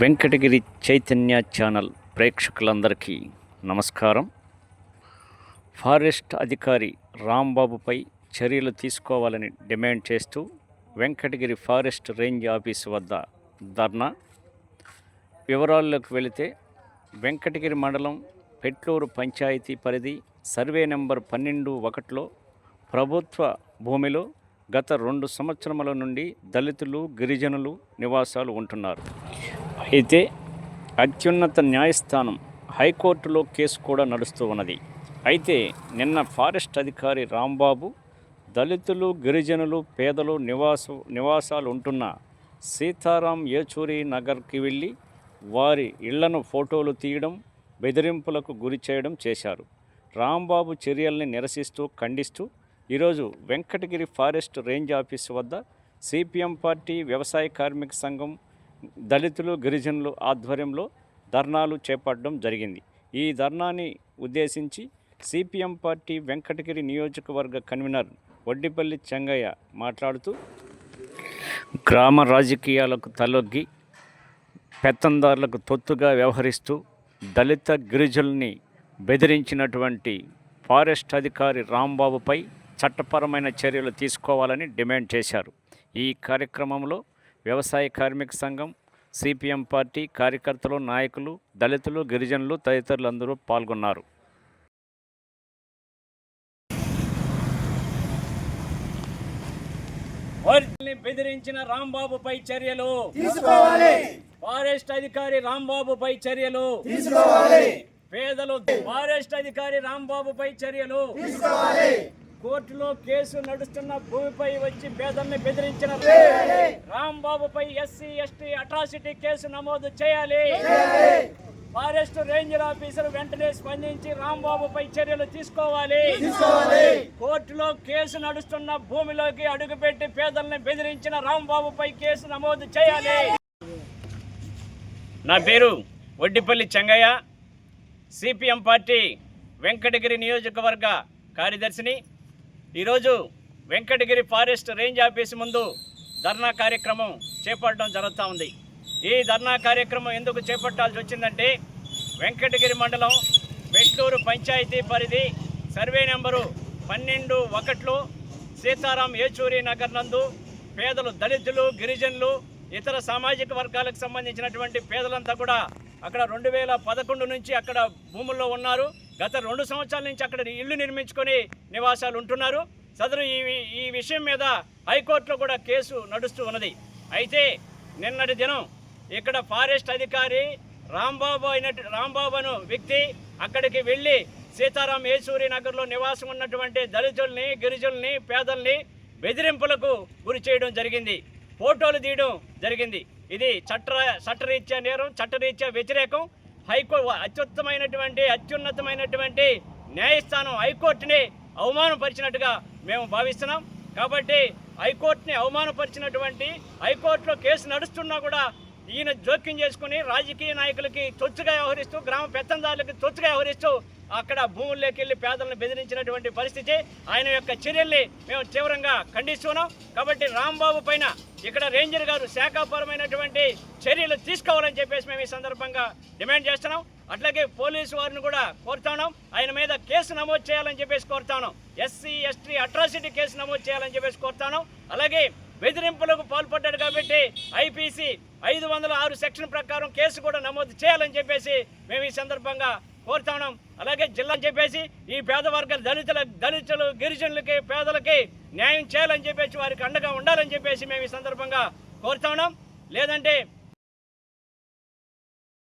Venkatagiri Chaitanya channel ప్రేక్షకులందరికీ నమస్కారం. Forest అధికారి రాంబాబుపై చర్యలు తీసుకోవాలని డిమాండ్ చేస్తూ వెంకటగిరి ఫారెస్ట్ రేంజ్ ఆఫీసు వద్ద ధర్నా. వివరాల్లోకి వెళితే వెంకటగిరి మండలం పెట్లూరు పంచాయతీ పరిధి సర్వే నెంబర్ పన్నెండు ఒకటిలో ప్రభుత్వ భూమిలో గత రెండు సంవత్సరముల నుండి దళితులు గిరిజనులు నివాసాలు ఉంటున్నారు. అయితే అత్యున్నత న్యాయస్థానం హైకోర్టులో కేసు కూడా నడుస్తూ ఉన్నది. అయితే నిన్న ఫారెస్ట్ అధికారి రాంబాబు దళితులు గిరిజనులు పేదలు నివాస నివాసాలు ఉంటున్న సీతారాం ఏచూరి నగర్కి వెళ్ళి వారి ఇళ్ళను ఫోటోలు తీయడం బెదిరింపులకు గురి చేయడం చేశారు. రాంబాబు చర్యల్ని నిరసిస్తూ ఖండిస్తూ ఈరోజు వెంకటగిరి ఫారెస్ట్ రేంజ్ ఆఫీసు వద్ద సిపిఎం పార్టీ వ్యవసాయ కార్మిక సంఘం దళితులు గిరిజనులు ఆధ్వర్యంలో ధర్నాలు చేపట్టడం జరిగింది. ఈ ధర్నాని ఉద్దేశించి సిపిఎం పార్టీ వెంకటగిరి నియోజకవర్గ కన్వీనర్ వడ్డిపల్లి చెంగయ్య మాట్లాడుతూ గ్రామ రాజకీయాలకు తలొగ్గి పెత్తందారులకు తొత్తుగా వ్యవహరిస్తూ దళిత గిరిజుల్ని బెదిరించినటువంటి ఫారెస్ట్ అధికారి రాంబాబుపై చట్టపరమైన చర్యలు తీసుకోవాలని డిమాండ్ చేశారు. ఈ కార్యక్రమంలో వ్యవసాయ కార్మిక సంఘం సిపిఎం పార్టీ కార్యకర్తలు నాయకులు దళితులు గిరిజనులు తదితరులు అందరూ పాల్గొన్నారు. వారిని బెదిరించిన రాంబాబుపై చర్యలు. తీసుకోవాలి. ఫారెస్ట్ అధికారి రాంబాబుపై చర్యలు. తీసుకోవాలి. పేదలు ఫారెస్ట్ అధికారి రాంబాబుపై చర్యలు. తీసుకోవాలి. కోర్టులో కేసు నడుస్తున్న భూమిపై వచ్చి పేదల్ని బెదిరించిన రాంబాబుపై ఎస్సీ ఎస్టీ అట్రాసిటీ కేసు నమోదు చేయాలి. ఫారెస్ట్ రేంజర్ ఆఫీసర్ వెంటనే స్పందించి రాంబాబుపై చర్యలు తీసుకోవాలి. కోర్టులో కేసు నడుస్తున్న భూమిలోకి అడుగుపెట్టి పేదల్ని బెదిరించిన రాంబాబుపై కేసు నమోదు చేయాలి. నా పేరు వడ్డిపల్లి చెంగయ్య సిపిఎం పార్టీ వెంకటగిరి నియోజకవర్గ కార్యదర్శిని. ఈరోజు వెంకటగిరి ఫారెస్ట్ రేంజ్ ఆఫీస్ ముందు ధర్నా కార్యక్రమం చేపట్టడం జరుగుతూ ఉంది. ఈ ధర్నా కార్యక్రమం ఎందుకు చేపట్టాల్సి వచ్చిందంటే వెంకటగిరి మండలం మెట్లూరు పంచాయతీ పరిధి సర్వే నెంబరు పన్నెండు ఒకట్లు సీతారాం ఏచూరి నగర్ నందు పేదలు దళితులు గిరిజనులు ఇతర సామాజిక వర్గాలకు సంబంధించినటువంటి పేదలంతా కూడా అక్కడ రెండు వేల పదకొండు నుంచి అక్కడ భూముల్లో ఉన్నారు. గత రెండు సంవత్సరాల నుంచి అక్కడ ఇల్లు నిర్మించుకొని నివాసాలు ఉంటున్నారు. సదరు ఈ ఈ విషయం మీద హైకోర్టులో కూడా కేసు నడుస్తూ ఉన్నది. అయితే నిన్నటి దినం ఇక్కడ ఫారెస్ట్ అధికారి రాంబాబు అయినట్టు రాంబాబు అను వ్యక్తి అక్కడికి వెళ్ళి సీతారాం యేసూరి నగర్లో నివాసం ఉన్నటువంటి దళితుల్ని గిరిజనుల్ని పేదల్ని బెదిరింపులకు గురి చేయడం జరిగింది. ఫోటోలు తీయడం జరిగింది. ఇది చట్ట చట్టరీత్యా నేరం చట్టరీత్యా వ్యతిరేకం. హైకోర్టు అత్యుత్తమైనటువంటి అత్యున్నతమైనటువంటి న్యాయస్థానం హైకోర్టుని అవమానపరిచినట్టుగా మేము భావిస్తున్నాం. కాబట్టి హైకోర్టుని అవమానపరిచినటువంటి హైకోర్టులో కేసు నడుస్తున్నా కూడా ఈయన జోక్యం చేసుకుని రాజకీయ నాయకులకి తొచ్చుగా వ్యవహరిస్తూ గ్రామ పెత్తందారులకి తొచ్చుగా వ్యవహరిస్తూ అక్కడ భూముల్లోకి వెళ్ళి పేదలను బెదిరించినటువంటి పరిస్థితి. ఆయన యొక్క చర్యల్ని మేము తీవ్రంగా ఖండిస్తున్నాం. కాబట్టి రాంబాబు పైన ఇక్కడ రేంజర్ గారు శాఖాపరమైనటువంటి చర్యలు తీసుకోవాలని చెప్పేసి మేము ఈ సందర్భంగా డిమాండ్ చేస్తున్నాం. అట్లాగే పోలీసు వారిని కూడా కోరుతున్నాం. ఆయన మీద కేసు నమోదు చేయాలని చెప్పేసి కోరుతున్నాం. ఎస్సీ ఎస్టీ అట్రాసిటీ కేసు నమోదు చేయాలని చెప్పేసి కోరుతున్నాం. అలాగే బెదిరింపులకు పాల్పడ్డాడు కాబట్టి ఐపీసీ ఐదు వందల ఆరు సెక్షన్ ప్రకారం కేసు కూడా నమోదు చేయాలని చెప్పేసి మేము ఈ సందర్భంగా కోరుతా ఉన్నాం. అలాగే జిల్లా చెప్పేసి ఈ పేద వర్గాల దళితుల దళితులు గిరిజనులకి పేదలకి న్యాయం చేయాలని చెప్పేసి వారికి అండగా ఉండాలని చెప్పేసి మేము ఈ సందర్భంగా కోరుతా ఉన్నాం. లేదంటే